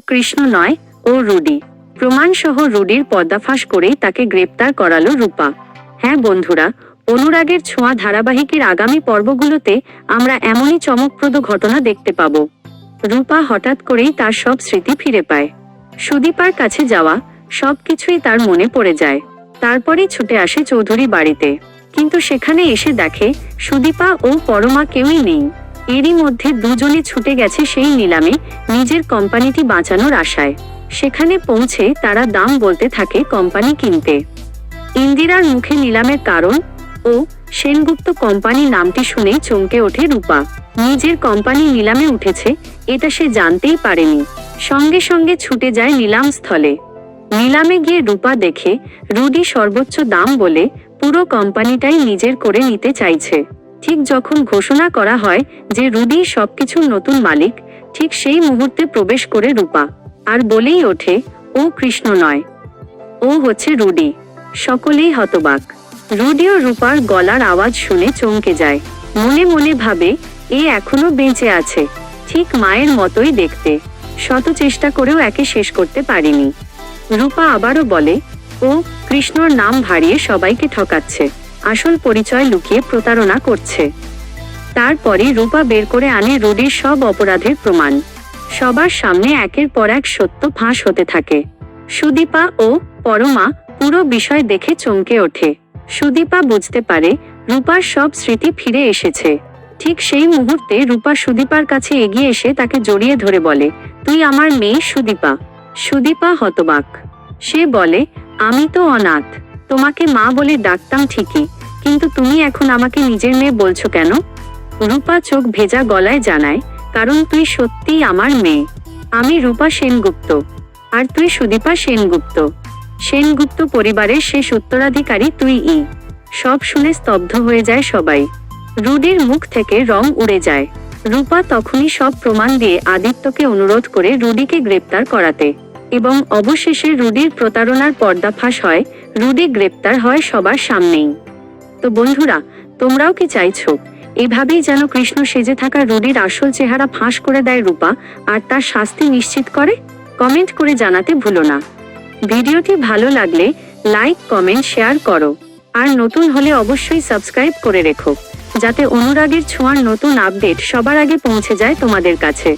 কৃষ্ণ নয় ও রুডি। প্রমাণসহ রুডির পর্দাফাশ করেই তাকে গ্রেপ্তার করালো রূপা। হ্যাঁ বন্ধুরা, অনুরাগের ছোঁয়া ধারাবাহিকের আগামী পর্বগুলোতে আমরা এমনই চমকপ্রদ ঘটনা দেখতে পাব। রূপা হঠাৎ করেই তার সব স্মৃতি ফিরে পায়। সুদীপার কাছে যাওয়া সবকিছুই তার মনে পড়ে যায়। তারপরেই ছুটে আসে চৌধুরী বাড়িতে। কিন্তু সেখানে এসে দেখে সুদীপা ও পরমা কেউই নেই। এরই মধ্যে দুজনে ছুটে গেছে সেই নিলামে নিজের কোম্পানিটি বাঁচানোর আশায়। সেখানে পৌঁছে তারা দাম বলতে থাকে কোম্পানি কিনতে। ইন্দিরার মুখে নিলামের কারণ ও সেনগুপ্ত কোম্পানি নামটি শুনে চমকে ওঠে রূপা। নিজের কোম্পানি নিলামে উঠেছে, এটা সে জানতেই পারেনি। সঙ্গে সঙ্গে ছুটে যায় নিলাম স্থলে। নিলামে গিয়ে রূপা দেখে, রুডি সর্বোচ্চ দাম বলে পুরো কোম্পানিটাই নিজের করে নিতে চাইছে। ঠিক যখন ঘোষণা করা হয় যে রুডি সবকিছুর নতুন মালিক, ঠিক সেই মুহূর্তে প্রবেশ করে রূপা। আর বলেই ওঠে, ও কৃষ্ণ নয়। ও হচ্ছে রুডি। সকলেই হতবাক। রুডি ও রূপার গলার আওয়াজ শুনে চমকে যায়। মনে মনে ভাবে, এ এখনও বেঁচে আছে। ঠিক মায়ের মতোই দেখতে। শত চেষ্টা করেও একে শেষ করতে পারিনি। রূপা আবারও বলে, ও কৃষ্ণর নাম ভারিয়ে সবাইকে ঠকাচ্ছে। আসল পরিচয় লুকিয়ে প্রতারণা করছে। তারপরে রূপা বের করে আনে রুডির সব অপরাধের প্রমাণ। সবার সামনে একের পর এক সত্য ফাঁস হতে থাকে। সুদীপা ও পরমা পুরো বিষয় দেখে চমকে ওঠে। সুদীপা বুঝতে পারে রূপার সব স্মৃতি ফিরে এসেছে। ঠিক সেই মুহূর্তে রূপা সুদীপার কাছে এগিয়ে এসে তাকে জড়িয়ে ধরে বলে, তুই আমার মেয়ে সুদীপা। সুদীপা হতবাক। সে বলে, আমি তো অনাথ। তোমাকে মা বলে ডাকতাম ঠিকই, কিন্তু তুমি এখন আমাকে নিজের মেয়ে বলছো কেন? রূপা চোখ ভেজা গলায় জানায়, কারণ তুই সত্যিই আমার মেয়ে। আমি রূপা সেনগুপ্ত, আর তুই সুদীপা সেনগুপ্ত। সেনগুপ্ত পরিবারের শেষ উত্তরাধিকারী তুই ই। সব শুনে স্তব্ধ হয়ে যায় সবাই। রুডির মুখ থেকে রং উড়ে যায়। রূপা তখনই সব প্রমাণ দিয়ে আদিত্যকে অনুরোধ করে রুডিকে গ্রেপ্তার করাতে। এবং অবশেষে রুডির প্রতারণার পর্দাফাশ হয়, রুডি গ্রেপ্তার হয় সবার সামনেই। তো বন্ধুরা, তোমরাও কি চাইছো? এভাবেই যেন কৃষ্ণ সেজে থাকা রুডির আসল চেহারা ফাঁস করে দেয় রূপা, আর তার শাস্তি নিশ্চিত করে? কমেন্ট করে জানাতে ভুলো না। ভিডিওটি ভালো লাগলে লাইক, কমেন্ট, শেয়ার করো। আর নতুন হলে অবশ্যই সাবস্ক্রাইব করে রেখো, যাতে অনুরাগের ছোঁয়ার নতুন আপডেট সবার আগে পৌঁছে যায় তোমাদের কাছে।